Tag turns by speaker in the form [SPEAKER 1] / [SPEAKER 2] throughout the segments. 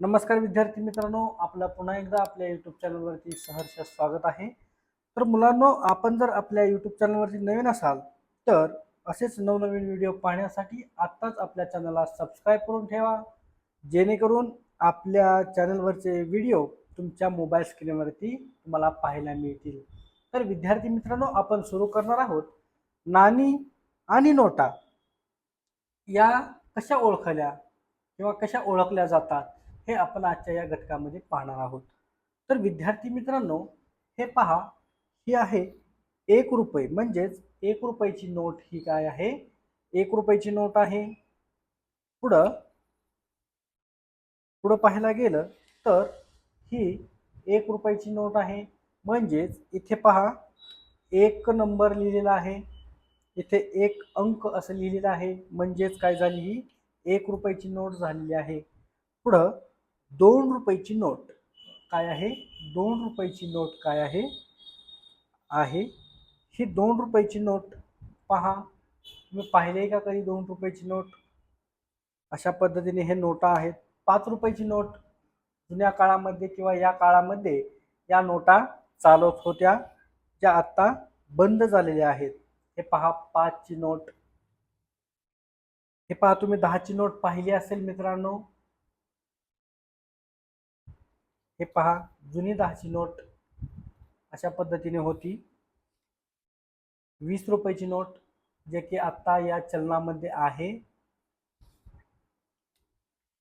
[SPEAKER 1] नमस्कार विद्यार्थी मित्रांनो आपलं पुन्हा एकदा आपल्या यूट्यूब चॅनलवरती सहर्ष स्वागत आहे. तर मुलांनो आपण जर आपल्या यूट्यूब चॅनलवरती नवीन असाल तर असेच नवनवीन व्हिडिओ पाहण्यासाठी आत्ताच आपल्या चॅनलला सबस्क्राईब करून ठेवा. जेणेकरून आपल्या चॅनलवरचे व्हिडिओ तुमच्या मोबाईल स्क्रीनवरती तुम्हाला पाहायला मिळतील. तर विद्यार्थी मित्रांनो आपण सुरू करणार आहोत. नाणी आणि नोटा या कशा ओळखल्या किंवा कशा ओळखल्या जातात? हे आपण आजच्या या घटकामध्ये पाहणार आहोत. तर विद्यार्थी मित्रांनो हे पहा ही आहे एक रुपये. म्हणजेच एक रुपयाची नोट ही काय आहे? एक रुपयाची नोट आहे. पुढं पुढं पाहायला गेलं तर ही एक रुपयाची नोट आहे. म्हणजेच इथे पहा एक नंबर लिहिलेला आहे. इथे एक अंक असं लिहिलेलं आहे. म्हणजेच काय झाली ही? एक रुपयाची नोट झालेली आहे. पुढं दोन रुपयाची नोट. काय आहे? दोन रुपयाची नोट काय आहे? आहे. ही दोन रुपयाची नोट पहा. तुम्ही पाहिले का कधी दोन रुपयाची नोट? अशा पद्धतीने हे नोटा आहेत. पाच रुपयाची नोट जुन्या काळामध्ये किंवा या काळामध्ये या नोटा चालत होत्या ज्या आत्ता बंद झालेल्या आहेत. हे पहा पाचची नोट. हे पहा तुम्ही दहाची नोट पाहिली असेल मित्रांनो. हे पहा जुनी दहाची नोट अशा पद्धतीने होती. वीस रुपयाची नोट जे की आत्ता या चलनामध्ये आहे.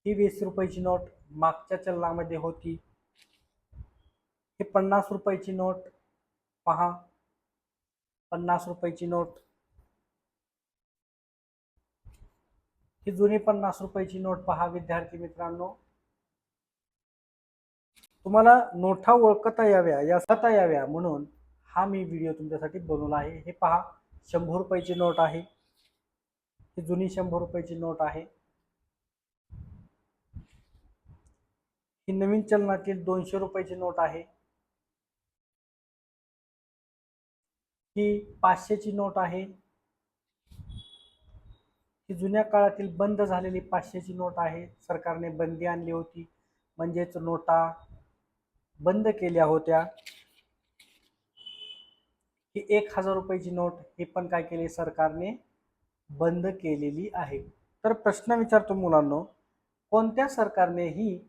[SPEAKER 1] ही वीस रुपयाची नोट मागच्या चलनामध्ये होती. हे पन्नास रुपयाची नोट पहा. पन्नास रुपयाची नोट. ही जुनी पन्नास रुपयाची नोट पहा विद्यार्थी मित्रांनो. तुम्हाला नोटा ओळखता याव्या या सता याव्या म्हणून हा मी व्हिडिओ तुमच्यासाठी बनवला आहे. हे पहा शंभर रुपयाची नोट आहे. ही जुनी शंभर रुपयाची नोट आहे. ही नवीन चलनातील दोनशे रुपयाची नोट आहे. ही पाचशेची नोट आहे. ही जुन्या काळातील बंद झालेली पाचशेची नोट आहे. सरकारने बंदी आणली होती. म्हणजेच नोटा बंद केल्या होत्या. ही एक हजार रुपयाची नोट हे पण काय केले? सरकारने बंद केलेली आहे. तर प्रश्न विचारतो मुलांनो कोणत्या सरकारने ही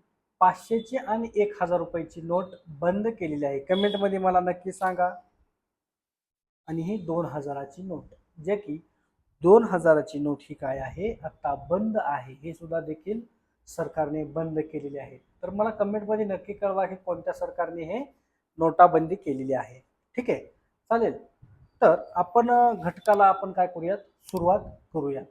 [SPEAKER 1] पाचशेची आणि एक हजार रुपयाची नोट बंद केलेली आहे? कमेंटमध्ये मला नक्की सांगा. आणि ही दोन हजाराची नोट जे की दोन हजाराची नोट ही काय आहे? आता बंद आहे. हे सुद्धा देखील सरकारने बंद केलेली आहे. तर मला कमेंटमध्ये नक्की कळवा की कोणत्या सरकारने हे नोटाबंदी केलेली आहे. ठीक आहे? चालेल. तर आपण घटकाला आपण काय करूयात? सुरुवात करूयात.